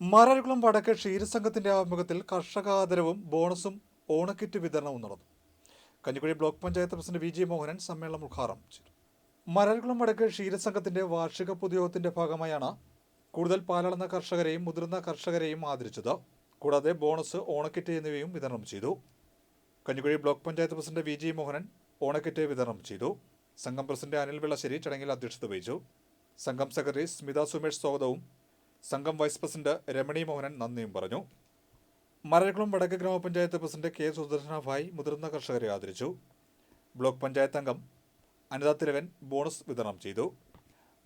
മാരാരിക്കുളം വടക്ക് ക്ഷീരസംഘത്തിന്റെ ആഭിമുഖ്യത്തിൽ കർഷക ആദരവും ബോണസും ഓണക്കിറ്റ് വിതരണവും നടന്നു. Kanjikuzhi block panchayat president V G Mohanan സമ്മേളനം ഉദ്ഘാടനം ചെയ്തു. മാരാരിക്കുളം വടക്ക് ക്ഷീരസംഘത്തിന്റെ വാർഷിക പൊതുയോഗത്തിന്റെ ഭാഗമായാണ് കൂടുതൽ പാലളന്ന കർഷകരെയും മുതിർന്ന കർഷകരെയും ആദരിച്ചത്. കൂടാതെ ബോണസ് ഓണക്കിറ്റ് എന്നിവയും വിതരണം ചെയ്തു. Kanjikuzhi block panchayat president V G Mohanan ഓണക്കിറ്റ് വിതരണം ചെയ്തു. സംഘം പ്രസിഡന്റ് അനിൽ വെള്ളശ്ശേരി ചടങ്ങിൽ അധ്യക്ഷത വഹിച്ചു. സംഘം സെക്രട്ടറി സ്മിത സുമേഷ് സ്വാഗതവും സംഘം വൈസ് പ്രസിഡന്റ് രമണി മോഹനൻ നന്ദിയും പറഞ്ഞു. മരക്കുളം വടക്ക് ഗ്രാമപഞ്ചായത്ത് പ്രസിഡന്റ് കെ സുദർശനഭായ് മുതിർന്ന കർഷകരെ ആദരിച്ചു. ബ്ലോക്ക് പഞ്ചായത്ത് അംഗം അനിത തിരവൻ ബോണസ് വിതരണം ചെയ്തു.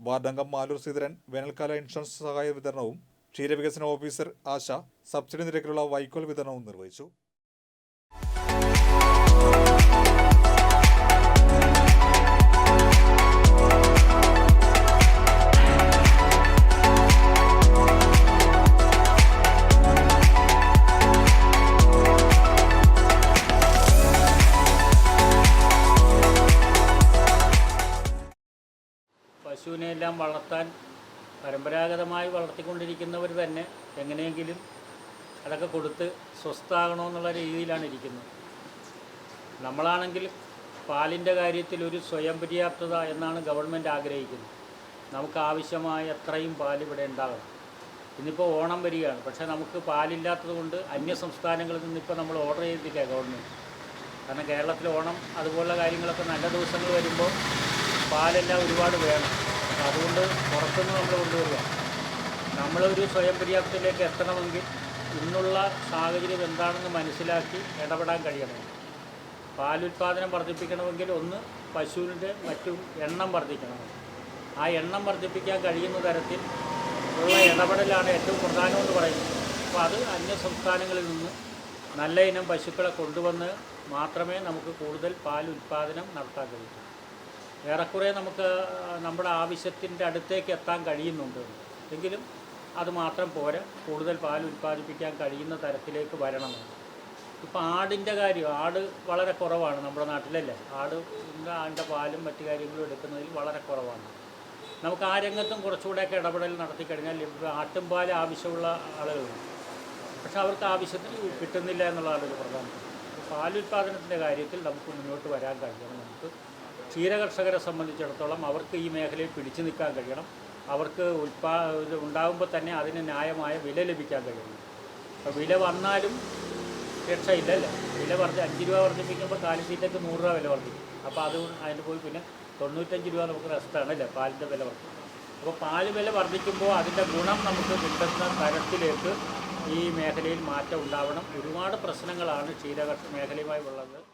വാർഡ് അംഗം മാലൂർ ശ്രീധരൻ വേനൽക്കാല ഇൻഷുറൻസ് സഹായ വിതരണവും ക്ഷീരവികസന ഓഫീസർ ആശ സബ്സിഡി നിരക്കിലുള്ള വൈക്കോൽ വിതരണവും നിർവഹിച്ചു. പശുവിനെ എല്ലാം വളർത്താൻ പരമ്പരാഗതമായി വളർത്തിക്കൊണ്ടിരിക്കുന്നവർ തന്നെ എങ്ങനെയെങ്കിലും അതൊക്കെ കൊടുത്ത് സ്വസ്ഥാകണമെന്നുള്ള രീതിയിലാണ് ഇരിക്കുന്നത്. നമ്മളാണെങ്കിൽ പാലിന്റെ കാര്യത്തിൽ ഒരു സ്വയം പര്യാപ്തത എന്നാണ് ഗവൺമെന്റ് ആഗ്രഹിക്കുന്നത്. നമുക്ക് ആവശ്യമായ അത്രയും പാൽ ഇവിടെ ഉണ്ടാകണം. ഇന്നിപ്പോൾ ഓണം വരികയാണ്. പക്ഷേ നമുക്ക് പാലില്ലാത്തത് കൊണ്ട് അന്യ സംസ്ഥാനങ്ങളിൽ നിന്നിപ്പോൾ നമ്മൾ ഓർഡർ ചെയ്തിട്ടില്ല ഗവൺമെന്റ്. കാരണം കേരളത്തിൽ ഓണം അതുപോലുള്ള കാര്യങ്ങളൊക്കെ നല്ല ദിവസങ്ങൾ വരുമ്പോൾ പാലെല്ലാം ഒരുപാട് വേണം. അതുകൊണ്ട് പുറത്തുനിന്ന് നമ്മൾ കൊണ്ടുവരിക. നമ്മളൊരു സ്വയം പര്യാപ്തത്തിലേക്ക് എത്തണമെങ്കിൽ ഇന്നുള്ള സാഹചര്യം എന്താണെന്ന് മനസ്സിലാക്കി ഇടപെടാൻ കഴിയണം. പാലുൽപാദനം വർദ്ധിപ്പിക്കണമെങ്കിൽ ഒന്ന് പശുവിന്റെ മറ്റും എണ്ണം വർദ്ധിക്കണം. ആ എണ്ണം വർദ്ധിപ്പിക്കാൻ കഴിയുന്ന തരത്തിൽ ഉള്ള ഇടപെടലാണ് ഏറ്റവും പ്രധാനമെന്ന് പറയുന്നത്. അപ്പോൾ അത് അന്യ സംസ്ഥാനങ്ങളിൽ നിന്ന് നല്ല ഇനം പശുക്കളെ കൊണ്ടുവന്ന് മാത്രമേ നമുക്ക് കൂടുതൽ പാൽ ഉൽപ്പാദനം നടത്താൻ കഴിയൂ. ഏറെക്കുറെ നമുക്ക് നമ്മുടെ ആവശ്യത്തിന്റെ അടുത്തേക്ക് എത്താൻ കഴിയുന്നുണ്ട്. എങ്കിലും അത് മാത്രം പോരാ. കൂടുതൽ പാൽ ഉൽപ്പാദിപ്പിക്കാൻ കഴിയുന്ന തരത്തിലേക്ക് വരണം. ഇപ്പോൾ ആടിന്റെ കാര്യം ആട് വളരെ കുറവാണ് നമ്മുടെ നാട്ടിലല്ലേ? ആട് ആടിന്റെ പാലും മറ്റു കാര്യങ്ങളും എടുക്കുന്നതിൽ വളരെ കുറവാണ്. നമുക്ക് ആ രംഗത്തും കുറച്ചുകൂടെയൊക്കെ ഇടപെടൽ നടത്തി കഴിഞ്ഞാൽ ഇപ്പോൾ ആട്ടുംപാൽ ആവശ്യമുള്ള ആളുകളുണ്ട്. പക്ഷെ അവർക്ക് ആവശ്യത്തിന് കിട്ടുന്നില്ല എന്നുള്ളതാണ് ഒരു പ്രധാനം പാലുൽപാദനത്തിന്റെ കാര്യത്തിൽ നമുക്ക് മുന്നോട്ട് വരാൻ കഴിയണം. നമുക്ക് ക്ഷീരകർഷകരെ സംബന്ധിച്ചിടത്തോളം അവർക്ക് ഈ മേഖലയിൽ പിടിച്ചു നിൽക്കാൻ കഴിയണം. അവർക്ക് ഉൽപാ ഉണ്ടാകുമ്പോൾ തന്നെ അതിന് ന്യായമായ വില ലഭിക്കാൻ കഴിയണം. അപ്പോൾ വില വന്നാലും രക്ഷയില്ലല്ലോ വില വർദ്ധി അഞ്ച് രൂപ വർദ്ധിപ്പിക്കുമ്പോൾ കാലിത്തീറ്റയ്ക്ക് നൂറ് രൂപ വില വർദ്ധിക്കും അപ്പോൾ അത് അതിന് പോയി പിന്നെ തൊണ്ണൂറ്റഞ്ച് രൂപ നമുക്ക് റെസ്റ്റാണ് അല്ലേ? പാലിന്റെ വില വർദ്ധിക്കും. അപ്പോൾ പാൽ വില വർദ്ധിക്കുമ്പോൾ അതിന്റെ ഗുണം നമുക്ക് കിട്ടുന്ന തരത്തിലേക്ക് ഈ മേഖലയിൽ മാറ്റം ഉണ്ടാവണം. ഒരുപാട് പ്രശ്നങ്ങളാണ് ക്ഷീരകർഷ മേഖലയുമായി ഉള്ളത്.